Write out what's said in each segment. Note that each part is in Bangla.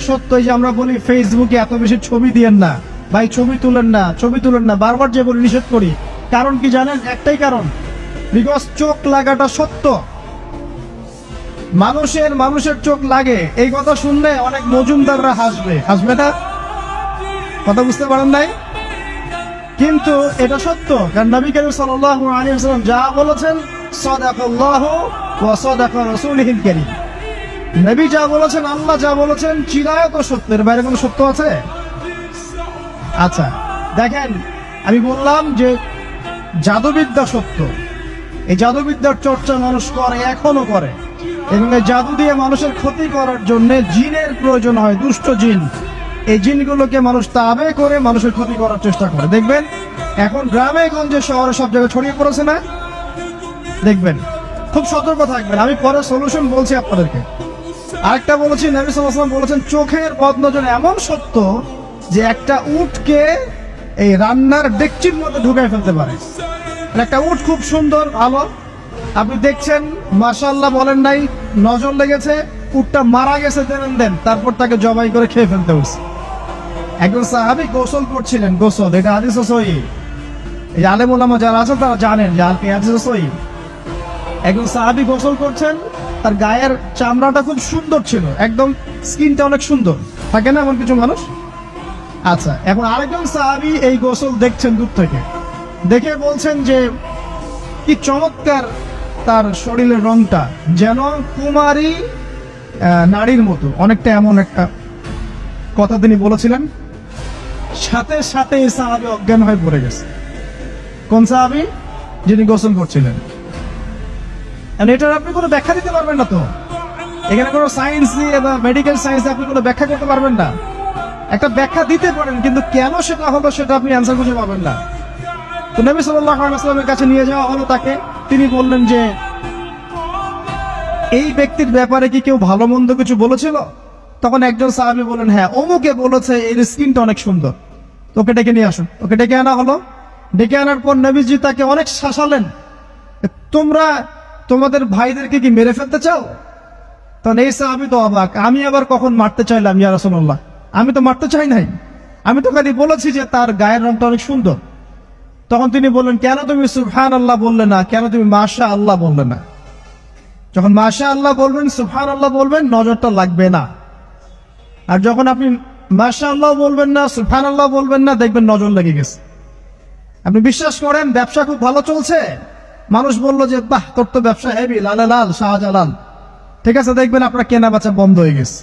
সত্য এই যে আমরা বলি ফেসবুকে এত বেশি ছবি দিয়েন না। ভাই, ছবি তুলেন না, ছবি তুলেন না। বারবার যে বলি নিষেধ করি। কারণ কি জানেন? একটাই কারণ। বিকজ চোখ লাগাটা সত্য। মানুষের মানুষের চোখ লাগে। এই কথা শুনলে অনেক মজুমদাররা হাসবে। হাসবে না? কথা বুঝতে পারেন নাই? কিন্তু এটা সত্য। কারণ নবী করিম আলাইহি ওয়াসাল্লাম যা বলেছেন, সাদাকাল্লাহু ওয়া সাদাকা রাসূলুহুল কারীম। নবী যা বলেছেন আল্লাহ, যা বলেছেন চিরায়ত সত্য। এর বাইরে কোনো সত্য আছে? আচ্ছা দেখেন, আমি বললাম যে জাদুবিদ্যা সত্য। এই জাদুবিদ্যার চর্চা মানুষ করে, এখনও করে। এবং এই জাদু দিয়ে মানুষের ক্ষতি করার জন্য জিনের প্রয়োজন হয়, দুষ্ট জিন। এই জিনগুলোকে মানুষ তাবে করে মানুষের ক্ষতি করার চেষ্টা করে। দেখবেন, এখন গ্রামে, গঞ্জে, শহরে সব জায়গায় ছড়িয়ে পড়েছে না? দেখবেন, খুব সতর্ক থাকবেন। আমি পরে সলিউশন বলছি আপনাদেরকে। আরেকটা বলেছি নবী আলাইহি বলেছেন, চোখের বদনজর এমন সত্য যে একটা উটকে এই রান্নার ডেকচির মধ্যে ঢুকাই ফেলতে পারে। একটা উট খুব সুন্দর, ভালো। আপনি দেখছেন মাশাল্লাহ বলেন নাই, নজর লেগেছে, উটটা মারা গেছে, দেন দেন তারপর তাকে জবাই করে খেয়ে ফেলতে হয়েছে। একজন সাহাবি গোসল করছিলেন, গোসল, এটা হাদিস সই এই আলেম ওলামা যারা আছেন, তারা জানেন যে হাদিস সই একজন সাহাবি গোসল করছেন তার গায়ের চামড়াটা খুব সুন্দর ছিল। একদম স্কিনটা অনেক সুন্দর। থাকে না এমন কিছু মানুষ? আচ্ছা এখন আরেকজন সাহাবি এই গোসল দেখছেন দূর থেকে। দেখে বলছেন যে, কি চমৎকার তার শরীরের রংটা। যেন কুমারী নারীর মতো। অনেকটা এমন একটা কথা তিনি বলেছিলেন। সাথে সাথে এই সাহাবি অজ্ঞান হয়ে পড়ে গেছে। কোন সাহাবি? যিনি গোসল করছিলেন। And এটার আপনি কোনো ব্যাখ্যা দিতে পারবেন না তো? এখানে কোনো সায়েন্স নিয়ে বা মেডিকেল সায়েন্স আপনি কোনো ব্যাখ্যা করতে পারবেন না। একটা ব্যাখ্যা দিতে পারেন, কিন্তু কেন সেটা হলো সেটা আপনি অ্যান্সার খুঁজে পাবেন না। তো নবী আলাইহি কাছে নিয়ে যাওয়া হলো তাকে। তিনি বললেন যে, এই ব্যক্তির ব্যাপারে কি কেউ ভালো মন্দ কিছু বলেছিল? তখন একজন সাহাবী বলেন হ্যাঁ অমুকে বলেছে, এর স্কিনটা অনেক সুন্দর। তো ওকে ডেকে নিয়ে আসুন। ওকে ডেকে আনা হলো। ডেকে আনার পর নবীজি তাকে অনেক শাসালেন। তোমরা তোমাদের ভাইদেরকে কি মেরে ফেলতে চাও? তখন এই সাহাবি তো অবাক। আমি আবার কখন মারতে চাইলাম, ইয়া রাসূলুল্লাহ? আমি তো মারতে চাই নাই। আমি তো খালি বলেছি যে তার গায়ের রংটা অনেক সুন্দর। তখন তিনি বললেন, কেন তুমি সুবহান আল্লাহ বললে না? কেন তুমি মাশা আল্লাহ বললে না? যখন মাশা আল্লাহ বলবেন সুবহান আল্লাহ বলবেন, নজরটা লাগবে না। আর যখন আপনি মাশা আল্লাহ বলবেন না সুবহান আল্লাহ বলবেন না, দেখবেন নজর লেগে গেছে। আপনি বিশ্বাস করেন, ব্যবসা খুব ভালো চলছে? মানুষ বলল যে, বাহ, তোর তো ব্যবসা হেবি লালে, লাল শাহজালাল। ঠিক আছে, দেখবেন আপনার কেনা বেচা বন্ধ হয়ে গেছে।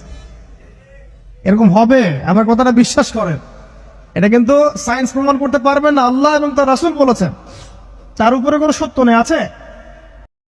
এরকম হবে আমার কথাটা বিশ্বাস করেন। এটা কিন্তু সায়েন্স প্রমাণ করতে পারবেন না, আল্লাহ এবং তার রাসুল বলেছেন। তার উপরে কোনো সত্য নেই, আছে?